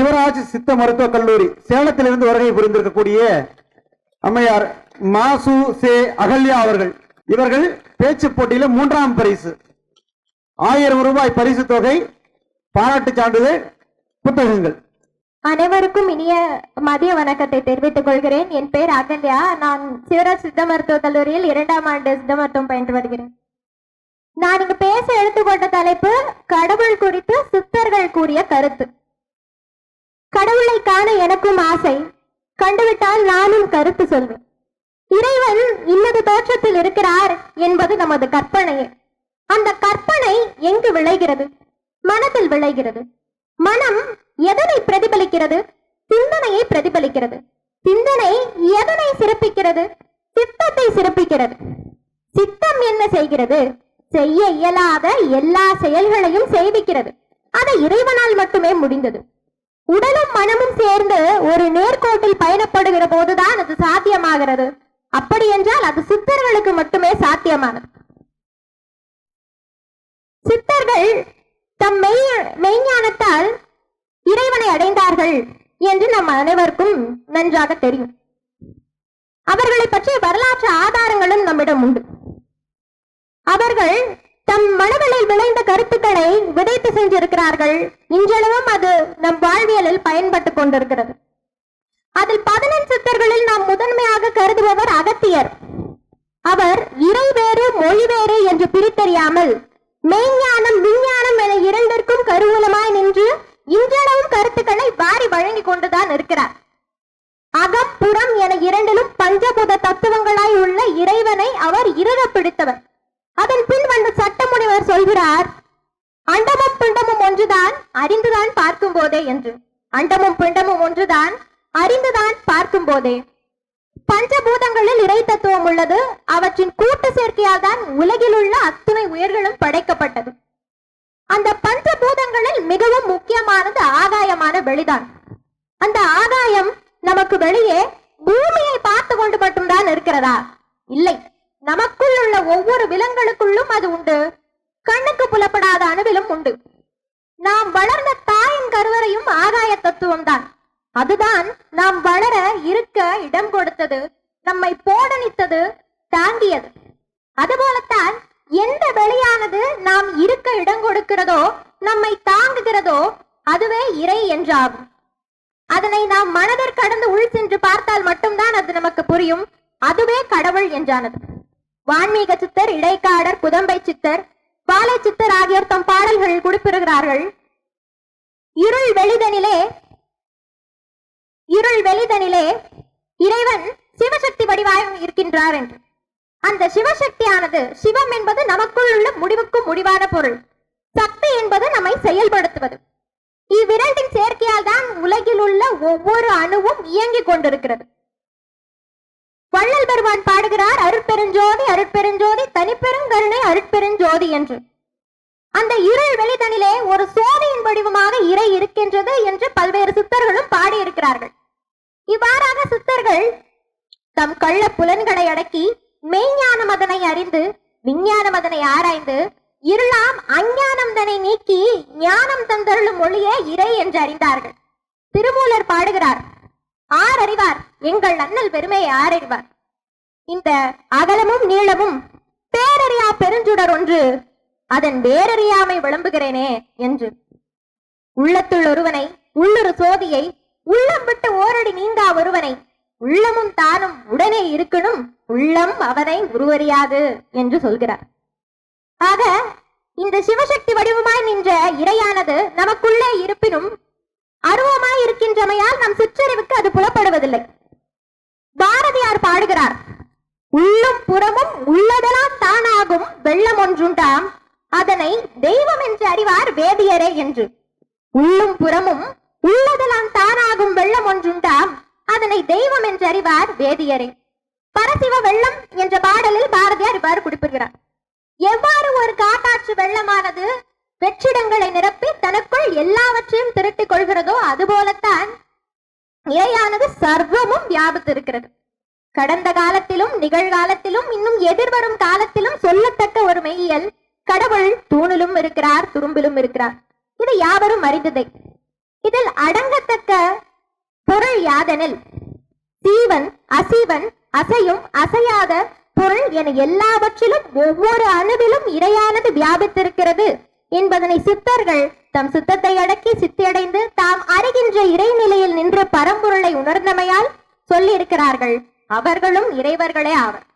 சிவராஜ் சித்த மருத்துவக் கல்லூரி சேலத்திலிருந்து வருகை புரிந்திருக்கக்கூடிய அம்மையார் மாசு சே அகல்யா அவர்கள். இவர்கள் பேச்சு போட்டியில மூன்றாம் பரிசு. ஆயிரம் ரூபாய் பரிசு தொகை பாராட்டு சான்றிதழ் புத்தகங்கள். அனைவருக்கும் இனிய மதிய வணக்கத்தை தெரிவித்துக் கொள்கிறேன். என் பெயர் அகல்யா. நான் சிவராஜ் சித்த மருத்துவக் கல்லூரியில் இரண்டாம் ஆண்டு சித்த மருத்துவம் பயின்று வருகிறேன். நான் இங்கு பேச எடுத்துக்கொண்ட தலைப்பு கடவுள் குறித்து சித்தர்கள் கூறிய கருத்து. கடவுளை காண எனக்கும் ஆசை. கண்டுவிட்டால் நானும் கருத்து சொல்வேன். இறைவன் இன்னது தோற்றத்தில் இருக்கிறார் என்பது நமது கற்பனையே. அந்த கற்பனை எங்கு விளைகிறது? மனதில் விளைகிறது. மனம் எதனை பிரதிபலிக்கிறது? சிந்தனையை பிரதிபலிக்கிறது. சிந்தனை எதனை சிறப்பிக்கிறது? சித்தத்தை சிறப்பிக்கிறது. சித்தம் என்ன செய்கிறது? செய்ய இயலாத எல்லா செயல்களையும் செய்விக்கிறது அது இறைவனால் மட்டுமே முடிந்தது. உடலும் மனமும் சேர்ந்து ஒரு நேர்கோட்டில் பயணப்படுகிற போதுதான் அது சாத்தியமாகிறது. அப்படி என்றால் அது சித்தர்களுக்கு மட்டுமே சாத்தியமானது. சித்தர்கள் தம் மெய் மெய்ஞானத்தால் இறைவனை அடைந்தார்கள் என்று நம் அனைவருக்கும் நன்றாக தெரியும். அவர்களை பற்றிய வரலாற்று ஆதாரங்களும் நம்மிடம் உண்டு. அவர்கள் தம் மனதில் விளைந்த கருத்துக்களை விதைத்து சென்றிருக்கிறார்கள் இன்றளவும் அது நம் வாழ்வியலில் பயன்பட்டு கொண்டிருக்கிறது. அதில் பதினெண் சித்தர்களில் நாம் முதன்மையாக கருதுபவர் அகத்தியர். அவர் இறை வேறு மொழி வேறு என்று பிரித்தறியாமல் மெய்ஞானம் விஞ்ஞானம் என இரண்டிற்கும் கருவூலமாய் நின்று இன்றளவும் கருத்துக்களை வாரி வழங்கி கொண்டுதான் இருக்கிறார். அகம் புறம் என இரண்டிலும் பஞ்சபூத தத்துவங்களாய் உள்ள இறைவனை அவர் இறுக பிடித்தவர். அதன் பின் வந்த சட்டமுனிவர் சொல்கிறார் அண்டமும் பிண்டமும் ஒன்றுதான் அறிந்துதான் பார்க்கும் போதே என்று. அண்டமும் பிண்டமும் ஒன்றுதான் அறிந்துதான் பார்க்கும் போதே. பஞ்சபூதங்களில் இறை தத்துவம் உள்ளது. அவற்றின் கூட்டு சேர்க்கையால் தான் உலகில் உள்ள அத்துணை உயிர்களும் படைக்கப்பட்டது. அந்த பஞ்சபூதங்களில் மிகவும் முக்கியமானது ஆகாயமான வெளிதான். அந்த ஆகாயம் நமக்கு வெளியே பூமியை பார்த்து கொண்டு மட்டும்தான் இருக்கிறதா? இல்லை. நமக்குள் உள்ள ஒவ்வொரு விலங்களுக்குள்ளும் அது உண்டு. கண்ணுக்கு புலப்படாத அணுவிலும் உண்டு. நாம் வளர்ந்த தாயின் கருவறையும் ஆகாய தத்துவம் தான் அதுதான் நாம் வளர இருக்க இடம் கொடுத்தது நம்மை போடணித்தது தாங்கியது. அதுபோலத்தான் எந்த வெளியானது நாம் இருக்க இடம் கொடுக்கிறதோ நம்மை தாங்குகிறதோ அதுவே இறை என்றாகும். அதனை நாம் மனதிற் கடந்து உள் சென்று பார்த்தால் மட்டும்தான் அது நமக்கு புரியும். அதுவே கடவுள் என்றானது. வான்மீக சித்தர் இடைக்காடர் புதம்பை சித்தர் பாலை சித்தர் ஆகியோர் தம் பாடல்கள் குறிப்பிடுகிறார்கள். இருள் வெளிதனிலே இருள் வெளிதனிலே இறைவன் சிவசக்தி வடிவாயும் இருக்கின்றார் என்று. அந்த சிவசக்தியானது சிவம் என்பது நமக்குள் உள்ள முடிவுக்கும் முடிவான பொருள். சக்தி என்பது நம்மை செயல்படுத்துவது. இவ்விரண்டின் சேர்க்கையால் தான் உலகில் உள்ள ஒவ்வொரு அணுவும் இயங்கிக் கொண்டிருக்கிறது. வள்ளல் பெருமான் பாடுகிறார் அருட்பெருஞ்சோதி அருட்பெருஞ்சோதி தனிப்பெருங்கருணை அருட்பெருஞ்சோதி என்று. அந்த இருள் வெளிதனிலே ஒரு சோதியின் வடிவமாக இறை இருக்கின்றது என்று பல்வேறு சித்தர்களும் பாடியிருக்கிறார்கள். இவ்வாறாக சித்தர்கள் தம் கள்ள புலன்களை அடக்கி மெய்ஞானம் அதனை அறிந்து விஞ்ஞானம் அதனை ஆராய்ந்து இருளாம் அஞ்ஞானம் தனை நீக்கி ஞானம் தந்தருளும் மொழியே இறை என்று அறிந்தார்கள். திருமூலர் பாடுகிறார் ஆர் அறிவார். எங்கள் அண்ணல் பெருமையை ஆர் அறிவார் இந்த அகலமும் நீளமும் பேரறியா பெருஞ்சுடர் ஒன்று. அதன் வேறறியாமை விளம்புகிறேனே என்று. உள்ளத்துள் ஒருவனை உள்ளொரு சோதியை உள்ளம் விட்டு ஓரடி நீங்கா ஒருவனை உள்ளமும் தானும் உடனே இருக்கணும் உள்ளம் அவனை உருவறியாது என்று சொல்கிறார். ஆக இந்த சிவசக்தி வடிவமாய் நின்ற இறையானது நமக்குள்ளே இருப்பினும் அருவமாய் இருக்கின்றமையால் நம் சிற்றறிவுக்கு அது புலப்படுவதில்லை. பாரதியார் பாடுகிறார் உள்ளும் புறமும் உள்ளதெல்லாம் தானாகும் வெள்ளம் ஒன்றுண்டாம் அதனை தெய்வம் என்று அறிவார் வேதியரே என்று. உள்ளும் புறமும் உள்ளதெல்லாம் தானாகும் வெள்ளம் ஒன்றுண்டாம் அதனை தெய்வம் என்று அறிவார் வேதியரே. பரசிவ வெள்ளம் என்ற பாடலில் பாரதியார் இவ்வாறு குறிப்பிடுகிறார். எவ்வாறு ஒரு காட்டாற்று வெள்ளமானது வெற்றிடங்களை நிரப்பி தனக்குள் எல்லாவற்றையும் திரட்டிக் கொள்கிறதோ அதுபோலத்தான் இறையானது சர்வமும் வியாபித்திருக்கிறது. கடந்த காலத்திலும் நிகழ்காலத்திலும் இன்னும் எதிர்வரும் காலத்திலும் சொல்லத்தக்க ஒரு மெய்யியல் கடவுள் தூணிலும் இருக்கிறார் துரும்பிலும் இருக்கிறார். இது யாவரும் அறிந்ததே. இதில் அடங்கத்தக்க பொருள் யாதெனில் சீவன் அசீவன் அசையும் அசையாத பொருள் என எல்லாவற்றிலும் ஒவ்வொரு அணுவிலும் இறையானது வியாபித்திருக்கிறது. என்பதனை சித்தர்கள் தம் சித்தத்தை அடக்கி சித்தியடைந்து தாம் அறிகின்ற இறைநிலையில் நின்ற பரம்பொருளை உணர்ந்தமையால் சொல்லியிருக்கிறார்கள். அவர்களும் இறைவர்களே ஆவர்.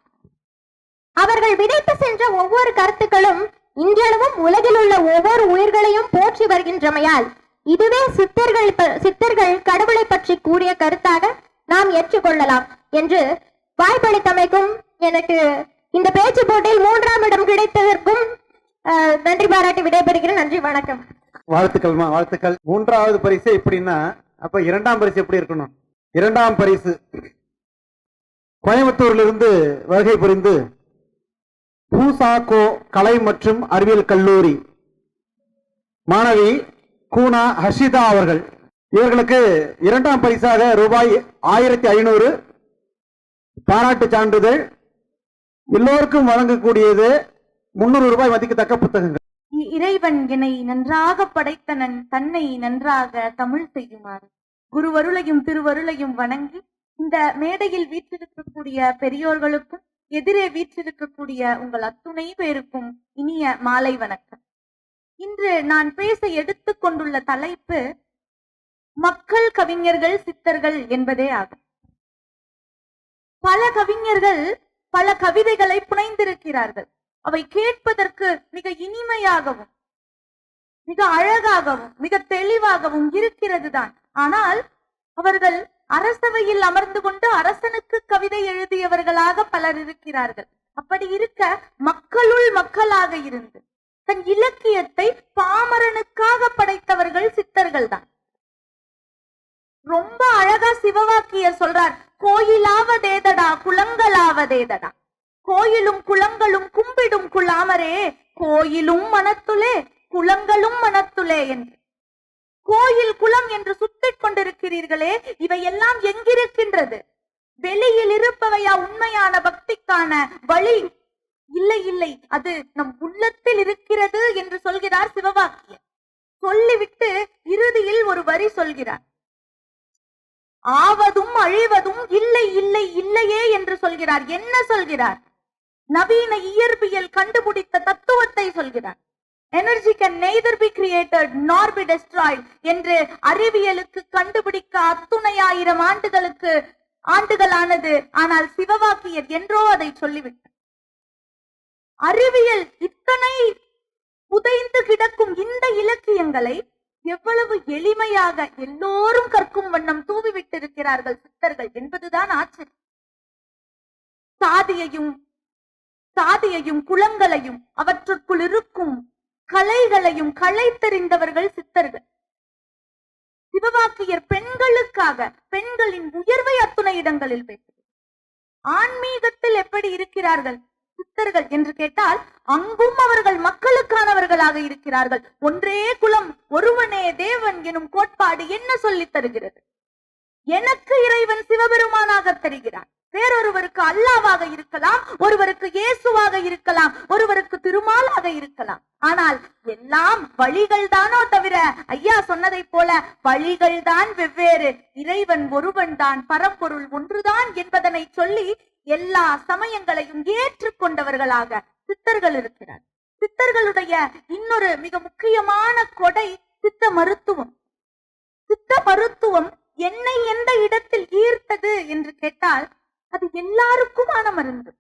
அவர்கள் விதைத்து சென்ற ஒவ்வொரு கருத்துக்களும் இன்றளவும் உலகில் உள்ள ஒவ்வொரு உயிர்களையும் போற்றி வருகின்றமையால் இதுவே சித்தர்கள் சித்தர்கள் கடவுளை பற்றி கூறிய கருத்தாக நாம் ஏற்றுக்கொள்ளலாம் என்று வாய்ப்பளித்தமைக்கும் எனக்கு இந்த பேச்சு போட்டியில் மூன்றாம் இடம் கிடைத்ததற்கும் நன்றி பாராட்டி விடைபெறுகிறேன். நன்றி வணக்கம். வாழ்த்துக்கள்மா வாழ்த்துக்கள். மூன்றாவது பரிசு எப்படின்னா அப்ப இரண்டாம் பரிசு எப்படி இருக்கணும்? இரண்டாம் பரிசு. கோயம்புத்தூரிலிருந்து வருகை புரிந்து பூசாக்கோ கலை மற்றும் அறிவியல் கல்லூரி. மாணவி கூனா ஹர்ஷிதா அவர்கள். இவர்களுக்கு இரண்டாம் பரிசாக ரூபாய் ஆயிரத்தி ஐநூறு. பாராட்டு சான்றிதழ். எல்லோருக்கும் வழங்கக்கூடியது முன்னூறு ரூபாய் மதிக்கத்தக்க புத்தகங்கள். இறைவன் என்னை நன்றாக படைத்தனன் தன்னை நன்றாக தமிழ் செய்யுமாறு. குருவருளையும் திருவருளையும் வணங்கி இந்த மேடையில் வீற்றிருக்கக்கூடிய பெரியோர்களுக்கும் எதிரே வீற்றிருக்கக்கூடிய உங்கள் அத்துணை பேருக்கும் இனிய மாலை வணக்கம். இன்று நான் பேச எடுத்துக்கொண்டுள்ள தலைப்பு மக்கள் கவிஞர்கள் சித்தர்கள் என்பதே ஆகும். பல கவிஞர்கள் பல கவிதைகளை புனைந்திருக்கிறார்கள். அவை கேட்பதற்கு மிக இனிமையாகவும் மிக அழகாகவும் மிக தெளிவாகவும் இருக்கிறது தான் ஆனால் அவர்கள் அரசவையில் அமர்ந்து கொண்டு அரசனுக்கு கவிதை எழுதியவர்களாக பலர் இருக்கிறார்கள். அப்படி இருக்க மக்களுள் மக்களாக இருந்து தன் இலக்கியத்தை பாமரனுக்காக படைத்தவர்கள் சித்தர்கள் தான் ரொம்ப அழகா சிவவாக்கியர் சொல்றார் கோயிலாவதேதடா குளங்களாவதேதடா. கோயிலும் குளங்களும் கும்பிடும் குழாமரே கோயிலும் மனத்துலே குளங்களும் மனத்துலே என்று. கோயில் குளம் என்று சுத்திக் கொண்டிருக்கிறீர்களே இவையெல்லாம் எங்கிருக்கின்றது? வெளியில் இருப்பவையா உண்மையான பக்திக்கான வழி? இல்லை இல்லை அது நம் உள்ளத்தில் இருக்கிறது என்று சொல்கிறார் சிவவாக்கியர் சொல்லிவிட்டு இறுதியில் ஒரு வரி சொல்கிறார். ஆவதும் அழிவதும் இல்லை இல்லை இல்லையே என்று சொல்கிறார். என்ன சொல்கிறார்? நவீன இயற்பியல் கண்டுபிடித்த தத்துவத்தை சொல்கிறார். Energy can neither be created nor be destroyed என்று அறிவியலுக்கு கண்டுபிடிக்க அத்துணையாயிரம் ஆண்டுகளுக்கு ஆண்டுகளானது. ஆனால் சிவவாக்கியர் என்றோ அதை சொல்லிவிட்டார். அறிவியல் இத்தனை புதைந்து கிடக்கும் இந்த இலக்கியங்களை எவ்வளவு எளிமையாக எல்லோரும் கற்கும் வண்ணம் தூவிவிட்டிருக்கிறார்கள் சித்தர்கள் என்பதுதான் ஆச்சரியம். சாதியையும் சாதியையும் குளங்களையும் அவற்றுக்குள் இருக்கும் கலைகளையும் களை தெரிந்தவர்கள் சித்தர்கள். சிவவாக்கியர் பெண்களுக்காக பெண்களின் உயர்வை அத்துணை இடங்களில் பேசுகிறார் ஆன்மீகத்தில் எப்படி இருக்கிறார்கள் சித்தர்கள் என்று கேட்டால் அங்கும் அவர்கள் மக்களுக்கானவர்களாக இருக்கிறார்கள். ஒன்றே குலம் ஒருவனே தேவன் எனும் கோட்பாடு என்ன சொல்லித் தருகிறது? எனக்கு இறைவன் சிவபெருமானாக தருகிறார். வேறொருவருக்கு அல்லாவாக இருக்கலாம் ஒருவருக்கு இயேசுவாக இருக்கலாம் ஒருவருக்கு திருமாலாக இருக்கலாம். ஆனால் எல்லாம் வழிகள் தானோ தவிர ஐயா சொன்னதைப் போல வழிகள் தான் வெவ்வேறு. இறைவன் ஒருவன் தான் பரம்பொருள் ஒன்றுதான் என்பதனை சொல்லி எல்லா சமயங்களையும் ஏற்றுக்கொண்டவர்களாக சித்தர்கள் இருக்கிறார். சித்தர்களுடைய இன்னொரு மிக முக்கியமான கொடை சித்த மருத்துவம். சித்த மருத்துவம் என்னை எந்த இடத்தில் ஈர்த்தது என்று கேட்டால் அது எல்லாருக்குமான மருந்து.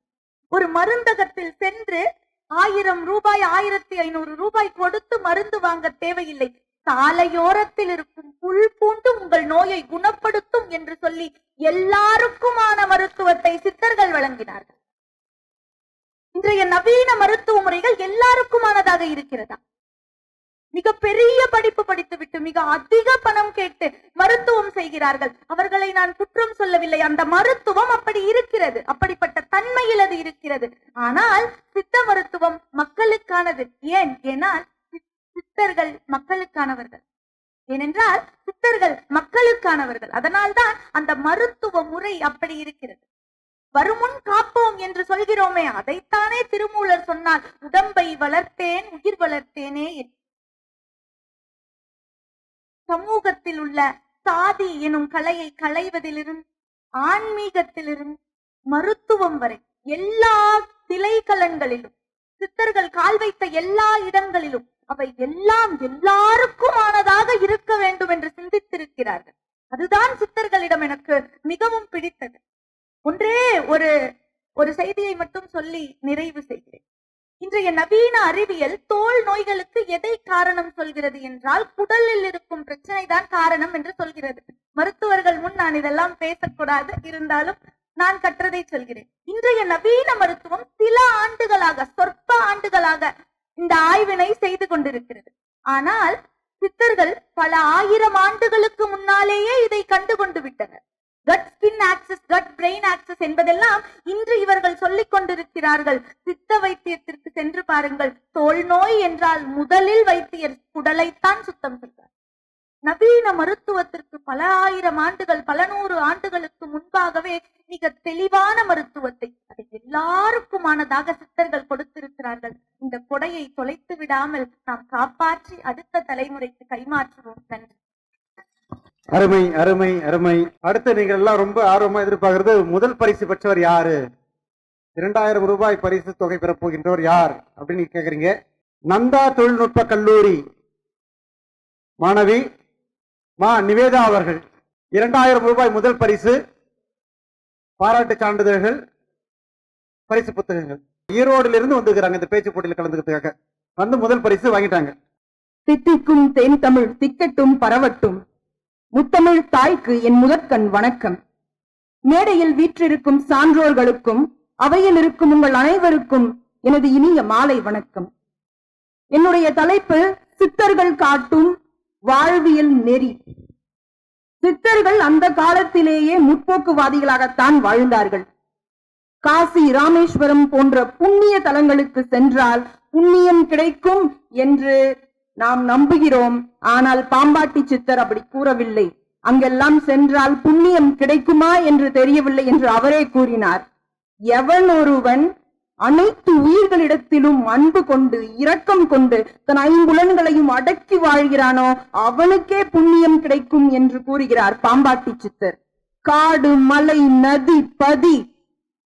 ஒரு மருந்தகத்தில் சென்று ஆயிரம் ரூபாய் ஆயிரத்தி ஐநூறு ரூபாய் கொடுத்து மருந்து வாங்க தேவையில்லை. சாலையோரத்தில் இருக்கும் புல் பூண்டு உங்கள் நோயை குணப்படுத்தும் என்று சொல்லி எல்லாருக்குமான மருத்துவத்தை சித்தர்கள் வழங்கினார்கள். இன்றைய நவீன மருத்துவ முறைகள் எல்லாருக்குமானதாக இருக்கிறதா? மிக பெரிய படிப்பு படித்துவிட்டு மிக அதிக பணம் கேட்டு மருத்துவம் செய்கிறார்கள். அவர்களை நான் குற்றம் சொல்லவில்லை. அந்த மருத்துவம் அப்படி இருக்கிறது. அப்படிப்பட்ட தன்மையில் அது இருக்கிறது. ஆனால் சித்த மருத்துவம் மக்களுக்கானது. ஏன்? ஏனால் சித்தர்கள் மக்களுக்கானவர்கள். ஏனென்றால் சித்தர்கள் மக்களுக்கானவர்கள். அதனால்தான் அந்த மருத்துவ முறை அப்படி இருக்கிறது. வருமுன் காப்போம் என்று சொல்கிறோமே அதைத்தானே திருமூலர் சொன்னால் உடம்பை வளர்த்தேன் உயிர் வளர்த்தேனே என்று. சமூகத்தில் உள்ள சாதி எனும் கலையை களைவதிலிருந்து ஆன்மீகத்திலிருந்து மருத்துவம் வரை எல்லா திலைக்கலன்களிலும் சித்தர்கள் கால் வைத்த எல்லா இடங்களிலும் அவை எல்லாம் எல்லாருக்குமானதாக இருக்க வேண்டும் என்று சிந்தித்திருக்கிறார்கள். அதுதான் சித்தர்களிடம் எனக்கு மிகவும் பிடித்தது. ஒன்றே ஒரு ஒரு செய்தியை மட்டும் சொல்லி நிறைவு செய்கிறேன். இன்றைய நவீன அறிவியல் தோல் நோய்களுக்கு எதை காரணம் சொல்கிறது என்றால் குடலில் இருக்கும் பிரச்சனை தான் காரணம் என்று சொல்கிறது. மருத்துவர்கள் முன் நான் இதெல்லாம் பேசக்கூடாது. இருந்தாலும் நான் கற்றதை சொல்கிறேன். இன்றைய நவீன மருத்துவம் சில ஆண்டுகளாக சொற்ப ஆண்டுகளாக இந்த ஆய்வினை செய்து கொண்டிருக்கிறது. ஆனால் சித்தர்கள் பல ஆயிரம் ஆண்டுகளுக்கு முன்னாலேயே இதை கண்டு கொண்டு விட்டனர். Gut skin axis gut brain axis என்பதெல்லாம் இன்று இவர்கள் சொல்லிக் கொண்டிருக்கிறார்கள். சித்த வைத்தியத்திற்கு சென்று பாருங்கள். தோல் நோய் என்றால் முதலில் வைத்தியர் குடலைத்தான் சுத்தம் செய்வார். நவீன மருத்துவத்திற்கு பல ஆயிரம் ஆண்டுகள் பல நூறு ஆண்டுகளுக்கு முன்பாகவே மிக தெளிவான மருத்துவத்தை அது எல்லாருக்குமானதாக சித்தர்கள் கொடுத்திருக்கிறார்கள். இந்த கொடையை தொலைத்து விடாமல் நாம் காப்பாற்றி அடுத்த தலைமுறைக்கு கைமாற்றுவோம். நன்றி. அருமை அருமை அருமை. அடுத்து நீங்கள் எல்லாம் ரொம்ப ஆர்வமா எதிர்பார்க்கிறது முதல் பரிசு பெற்றவர் யாரு? இரண்டாயிரம் ரூபாய் பரிசு தொகை பெறப்போகின்றவர் யார்? அப்படின்னு கேக்குறீங்க. நந்தா தொழில்நுட்ப கல்லூரி. மாணவி மா நிவேதா அவர்கள். இரண்டாயிரம் ரூபாய் முதல் பரிசு. பாராட்டு சான்றிதழ்கள் பரிசு புத்தகங்கள். ஈரோடுல இருந்து வந்துக்கிறாங்க இந்த பேச்சு போட்டியில் கலந்துக்கிறதுக்காக. வந்து முதல் பரிசு வாங்கிட்டாங்க. தித்திக்கும் தென் தமிழ் திக்கட்டும் பரவட்டும். முத்தமிழ் தாய்க்கு என் முதற்கண் வணக்கம். மேடையில் வீற்றிருக்கும் சான்றோர்களுக்கும் அவையில் இருக்கும் உங்கள் அனைவருக்கும் எனது இனிய மாலை வணக்கம். என்னுடைய தலைப்பு சித்தர்கள் காட்டும் வாழ்வியல் நெறி. சித்தர்கள் அந்த காலத்திலேயே முற்போக்குவாதிகளாகத்தான் வாழ்ந்தார்கள். காசி ராமேஸ்வரம் போன்ற புண்ணிய தலங்களுக்கு சென்றால் புண்ணியம் கிடைக்கும் என்று நாம் நம்புகிறோம். ஆனால் பாம்பாட்டி சித்தர் அப்படி கூறவில்லை. அங்கெல்லாம் சென்றால் புண்ணியம் கிடைக்குமா என்று தெரியவில்லை என்று அவரே கூறினார். எவன் ஒருவன் அனைத்து உயிர்களிடத்திலும் அன்பு கொண்டு இரக்கம் கொண்டு தன் ஐம்புலன்களையும் அடக்கி வாழ்கிறானோ அவனுக்கே புண்ணியம் கிடைக்கும் என்று கூறுகிறார் பாம்பாட்டி சித்தர். காடு மலை நதி பதி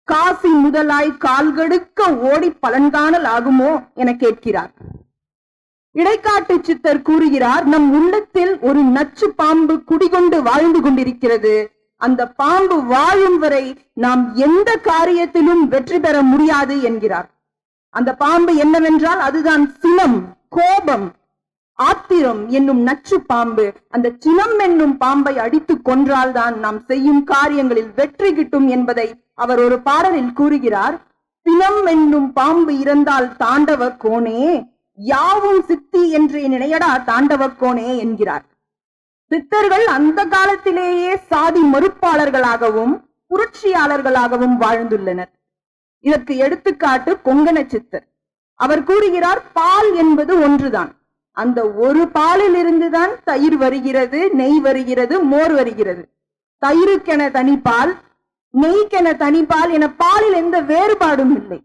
காசி முதலாய் கால்கடுக்க ஓடி பலன்காணல் ஆகுமோ என கேட்கிறார். இடைக்காட்டு சித்தர் கூறுகிறார் நம் உள்ளத்தில் ஒரு நச்சு பாம்பு குடிகொண்டு வாழ்ந்து கொண்டிருக்கிறது. அந்த பாம்பு வாழும் வரை நாம் எந்த காரியத்திலும் வெற்றி பெற முடியாது என்கிறார். அந்த பாம்பு என்னவென்றால் அதுதான் சினம் கோபம் ஆத்திரம் என்னும் நச்சு பாம்பு. அந்த சினம் என்னும் பாம்பை அடித்து கொன்றால்தான் நாம் செய்யும் காரியங்களில் வெற்றி கிட்டும் என்பதை அவர் ஒரு பாடலில் கூறுகிறார். சினம் என்னும் பாம்பு இறந்தால் தாண்டவ கோணே யாவும் சித்தி என்று நினையடா தாண்டவக்கோனே என்கிறார். சித்தர்கள் அந்த காலத்திலேயே சாதி மறுப்பாளர்களாகவும் புரட்சியாளர்களாகவும் வாழ்ந்துள்ளனர். இதற்கு எடுத்துக்காட்டு கொங்கண சித்தர். அவர் கூறுகிறார் பால் என்பது ஒன்றுதான். அந்த ஒரு பாலில் இருந்துதான் தயிர் வருகிறது நெய் வருகிறது மோர் வருகிறது. தயிருக்கென தனிப்பால் நெய்க்கென தனிப்பால் என பாலில் எந்த வேறுபாடும் இல்லை.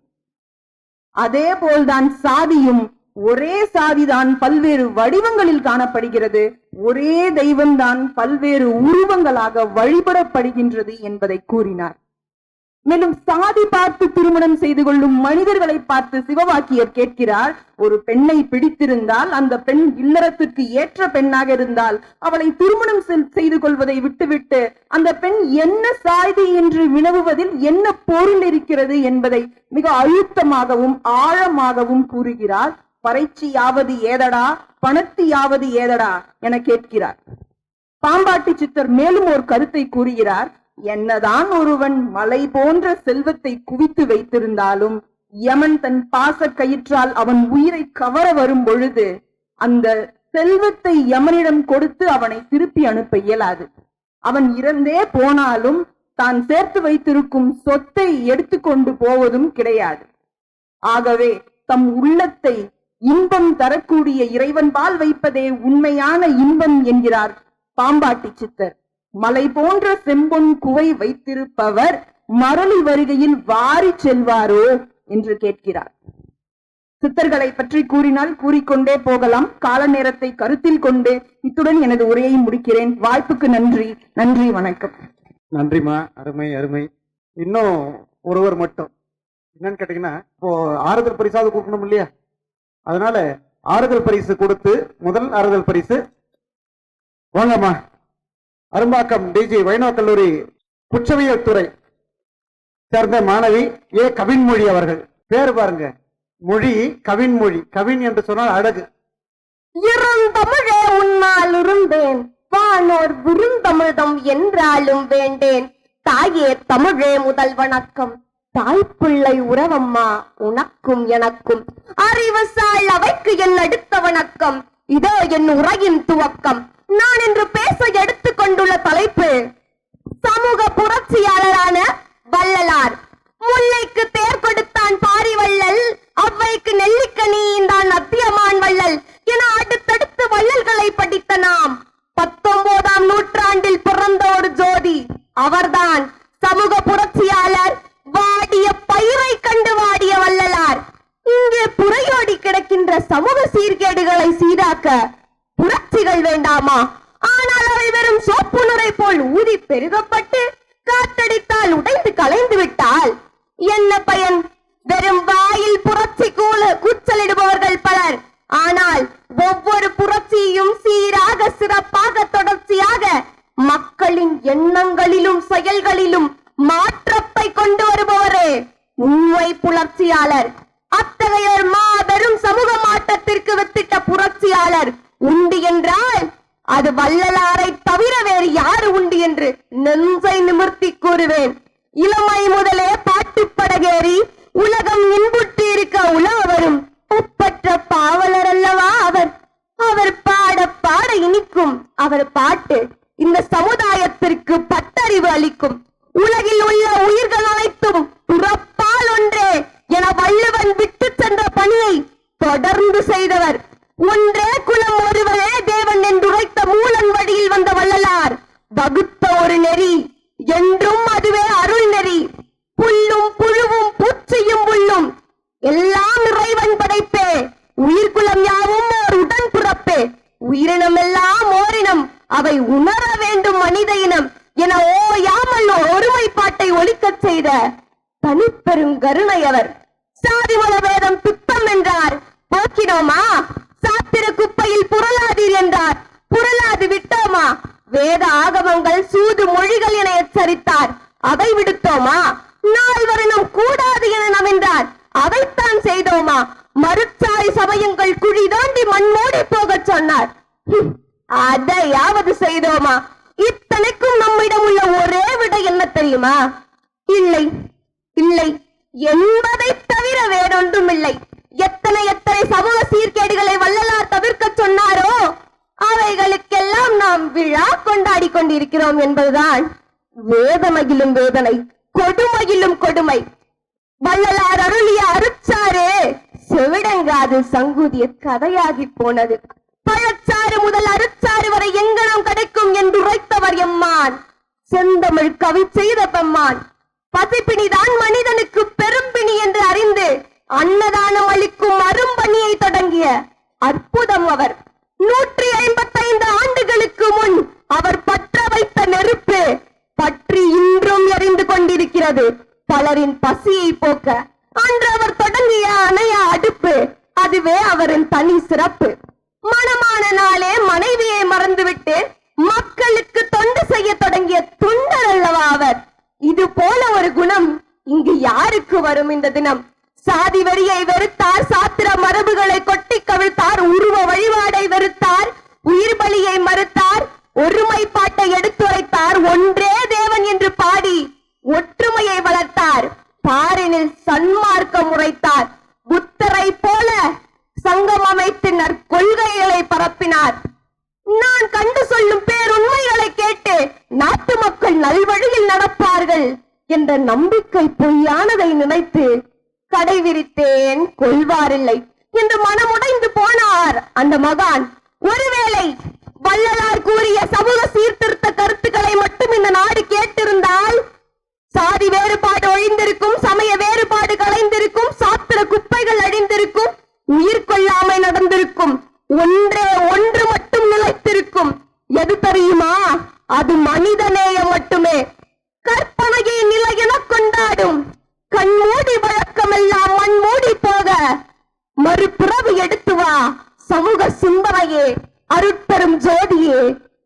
அதே போல்தான் சாதியும் ஒரே சாதிதான் பல்வேறு வடிவங்களில் காணப்படுகிறது. ஒரே தெய்வம்தான் பல்வேறு உருவங்களாக வழிபடப்படுகின்றது என்பதை கூறினார். மேலும் சாதி பார்த்து திருமணம் செய்து கொள்ளும் மனிதர்களை பார்த்து சிவவாக்கியர் கேட்கிறார் ஒரு பெண்ணை பிடித்திருந்தால் அந்த பெண் இல்லறத்துக்கு ஏற்ற பெண்ணாக இருந்தால் அவளை திருமணம் செல்- செய்து கொள்வதை விட்டுவிட்டு அந்த பெண் என்ன சாதி என்று வினவுவதில் என்ன பொருள் இருக்கிறது என்பதை மிக அழுத்தமாகவும் ஆழமாகவும் கூறுகிறார். பறைச்சியாவது ஏதடா பணத்தியாவது ஏதடா என கேட்கிறார். பாம்பாட்டி சித்தர் மேலும் ஒரு கருத்தை கூறுகிறார். என்னதான் ஒருவன் மலை போன்ற செல்வத்தை குவித்து வைத்திருந்தாலும் யமன் தன் பாச கயிற்றால் அவன் உயிரை கவர வரும் பொழுது அந்த செல்வத்தை யமனிடம் கொடுத்து அவனை திருப்பி அனுப்ப இயலாது. அவன் இறந்தே போனாலும் தான் சேர்த்து வைத்திருக்கும் சொத்தை எடுத்துக்கொண்டு போவதும் கிடையாது. ஆகவே தம் உள்ளத்தை இன்பம் தரக்கூடிய இறைவன்பால் வைப்பதே உண்மையான இன்பம் என்கிறார் பாம்பாட்டி சித்தர். மலை போன்ற செம்பொன் குவை வைத்திருப்பவர் மரளி வருகையில் வாரி செல்வாரோ என்று கேட்கிறார். சித்தர்களை பற்றி கூறினால் கூறிக்கொண்டே போகலாம். கால நேரத்தை கருத்தில் கொண்டு இத்துடன் எனது உரையை முடிக்கிறேன். வாய்ப்புக்கு நன்றி. நன்றி வணக்கம். நன்றிமா அருமை அருமை. இன்னும் ஒருவர் மட்டும். என்னன்னு கேட்டீங்கன்னா இப்போ ஆறுதல் பரிசாவது கூப்பிடணும் இல்லையா? அதனால ஆறுதல் பரிசு கொடுத்து முதல் ஆறுதல் பரிசு. வாங்கம்மா. அரும்பாக்கம் டிஜி வைணவ கல்லூரி குற்றவியல் துறை சேர்ந்த மாணவி ஏ. கவின்மொழி அவர்கள். பேர் பாருங்க. மொழி கவின்மொழி. கவின் என்று சொன்னால் அழகு. இருந்தமிழே உன்னால் இருந்தேன் வானோர் விருந்தமிழ்தம் என்றாலும் வேண்டேன். தாயே தமிழே முதல் வணக்கம் தாய்ப்பிள்ளை உறவம்மா உனக்கும் எனக்கும். அறிவுசால் அவைக்கு என் அடுத்த வணக்கம். இதோ என் உரையின் துவக்கம். நான் இன்று பேச எடுத்துக் கொண்டுள்ள தலைப்பு சமூக புரட்சியாளர் வள்ளலார் முல்லைக்கு தேர் கொடுத்தான் பாரி வள்ளல் அவ்வைக்கு நெல்லிக்கனியின் அத்தியமான் வள்ளல் என அடுத்தடுத்து வள்ளல்களை படித்த நாம் பத்தொன்பதாம் நூற்றாண்டில் பிறந்த ஒரு ஜோதி அவர்தான் சமூக புரட்சியாளர் வாடிய பயிரை கண்டு வாடிய வள்ளலார் இங்கே புறையோடி கிடக்கின்ற சமூக சீர்கேடுகளை சீராக்க புரட்சிகள் வேண்டாமா ஆனால் அவை வெறும் சோப்பு நுரை போல் ஊதி பெருகப்பட்டு காற்றடித்தால் உடைந்து கலைந்து விட்டால் என்ன பயன் வெறும் வாயில் புரட்சி கூல கூச்சலிடுபவர்கள் பலர் ஆனால் ஒவ்வொரு புரட்சியும் சீராக சிறப்பாக தொடர்ச்சியாக மக்களின் எண்ணங்களிலும் செயல்களிலும் மாற்றத்தை கொண்டு வருபவரே உண்மை புரட்சியாளர் அத்தகைய மாபெரும் சமூக மாற்றத்திற்கு வித்திட்ட புரட்சியாளர் உண்டு என்றால் அது வள்ளலாரை தவிர வேறு யாரு உண்டு என்று நெஞ்சை நிமிர்த்தி கூறுவேன். இளமை முதலே பாட்டு படகேறி உலகம் இன்புற்று இருக்க உலக வரும் ஒப்பற்ற பாவலர் அல்லவா அவர்? அவர் பாட பாட இனிக்கும். அவர் பாட்டு இந்த சமுதாயத்திற்கு பட்டறிவு அளிக்கும். உலகில் உள்ள உயிர்கள் அனைத்தும் பிறப்பால் ஒன்றே என வள்ளுவன் விட்டு சென்ற பணியை தொடர்ந்து செய்தவர். ஒன்றே குலம் ஒருவரே தேவன் என்று உரைத்த மூலன் வழியில் வந்த வள்ளலார். வகுத்த ஒரு நெறி என்றும் அதுவே அருள் நெறி புல்லும் புழுவும் பூச்சியும் புல்லும் எல்லாம் இறைவன் படைப்பே உயிர்குலம் யாவும் ஓர் உடன் பிறப்பே உயிரினம் எல்லாம் ஓரினம் அவை உணர வேண்டும் மனித இனம் என ஓயாமல் ஒருமைப்பாட்டை ஒழிக்கச் செய்த தனிப்பெரும் கருணை அவர். சாதி மத வேதம் என்றார். போக்கினோமா சாத்திர குப்பையில் புரளாதீர் என்றார். புரளாது விட்டோமா? வேத ஆகமங்கள் சூது மொழிகள் என எச்சரித்தார். அதை விடுத்தோமா? நாள் வருணம் கூடாது என நவின்றார் அதைத்தான் செய்தோமா? மறுச்சாய் சமயங்கள் குழி தாண்டி மண்மோடி போகச் சொன்னார். அதையாவது செய்தோமா? இத்தனைக்கும் நம்மிடம் உள்ள ஒரே விட என்ன தெரியுமா? இல்லை இல்லை. என்பதை தவிர வேறொன்றும் இல்லை எத்தனை எத்தனை சமூக சீர்கேடுகளை வள்ளலார் தவிர்க்க சொன்னாரோ அவைகளுக்கெல்லாம் நாம் விழா கொண்டாடி கொண்டிருக்கிறோம் என்பதுதான் வேதனையிலும் வேதனை கொடுமையிலும் கொடுமை. வள்ளலார் அருளிய அருச்சாரே செவிடங்காது சங்குதிய கதையாகி போனது. பழச்சாறு முதல் அருச்சாறு வரை எங்கனம் கிடைக்கும் என்று உரைத்தவர் எம்மான். செந்தமிழ் கவி செய்த பெம்மான். பசிப்பிணிதான் மனிதனுக்கு பெரும்பிணி என்று அறிந்து அன்னதானம் அளிக்கும் அரும்பணியை தொடங்கிய அற்புதம் அவர். நூற்றி ஐம்பத்தைந்து ஆண்டுகளுக்கு முன் அவர் பற்ற வைத்த நெருப்பு பற்றி இன்றும் எரிந்து கொண்டிருக்கிறது. பலரின் பசியை போக்க அன்று அவர் தொடங்கிய அணைய அடுப்பு அதுவே அவரின் தனி சிறப்பு. மனமான நாளே மனைவியை மறந்துவிட்டு மக்களுக்கு தொண்டு செய்ய தொடங்கிய துண்டர் அல்லவா அவர்? இது போல ஒரு குணம் இங்கு யாருக்கு வரும் இந்த தினம்? சாதி வரியை வெறுத்தார் சாத்திர மரபுகளை கொட்டி கவிழ்த்தார் உருவ வழிபாடை வெறுத்தார் உயிர் பலியை மறுத்தார் ஒருமைப்பாட்டை எடுத்துரைத்தார் ஒன்றே தேவன் என்று பாடி ஒற்றுமையை வளர்த்தார் பாரினில் சன்மார்க்கம் உரைத்தார் புத்தரை போல சங்கம் அமைத்து நற்கொள்கைகளை பரப்பினார் நான் கண்டு சொல்லும் பேருண்மைகளை கேட்டு நாட்டு மக்கள் நல்வழியில் நடப்பார்கள் என்ற நம்பிக்கை பொய்யானதை நினைத்து கடை விரித்தேன் கொள்வாரில்லை என்று மனமுடைந்து போனார் அந்த மகான் ஒருவேளை வள்ளலார் கூறிய சமூக சீர்திருத்த கருத்துக்களை மட்டும் இந்த நாடு கேட்டிருந்தால் சாதி கலைந்திருக்கும் சமய வேறுபாடு கலைந்திருக்கும் சாத்திர குப்பைகள் அழிந்திருக்கும் உயிர் கொள்ளாமை நடந்திருக்கும் ஒன்றே ஒன்று மட்டும் நிலைத்திருக்கும். எது தெரியுமா? அது மனிதநேயம் மட்டுமே. கற்பனையை நிலை என கொண்டாடும். கண்மூடி வழக்கமெல்லாம் மண் மூடி போக. மறுபிறவு எடுத்து வா சமூக சிந்தனையே அருட்பெரும் ஜோதியே.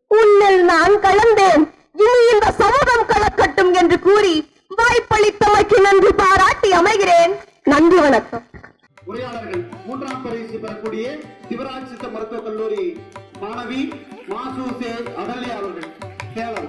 உன்னில் நான் கலந்தேன். இனி இந்த சமூகம் கலக்கட்டும் என்று கூறி வாய்ப்பளித்தமைக்கு நன்றி பாராட்டி அமைகிறேன். நன்றி வணக்கம். உரையாளர்கள் மூன்றாம் பரிசு பெறக்கூடிய சிவராஜ் சித்த மருத்துவக் கல்லூரி மாணவி மாசு அகல்யா அவர்கள். சேலம்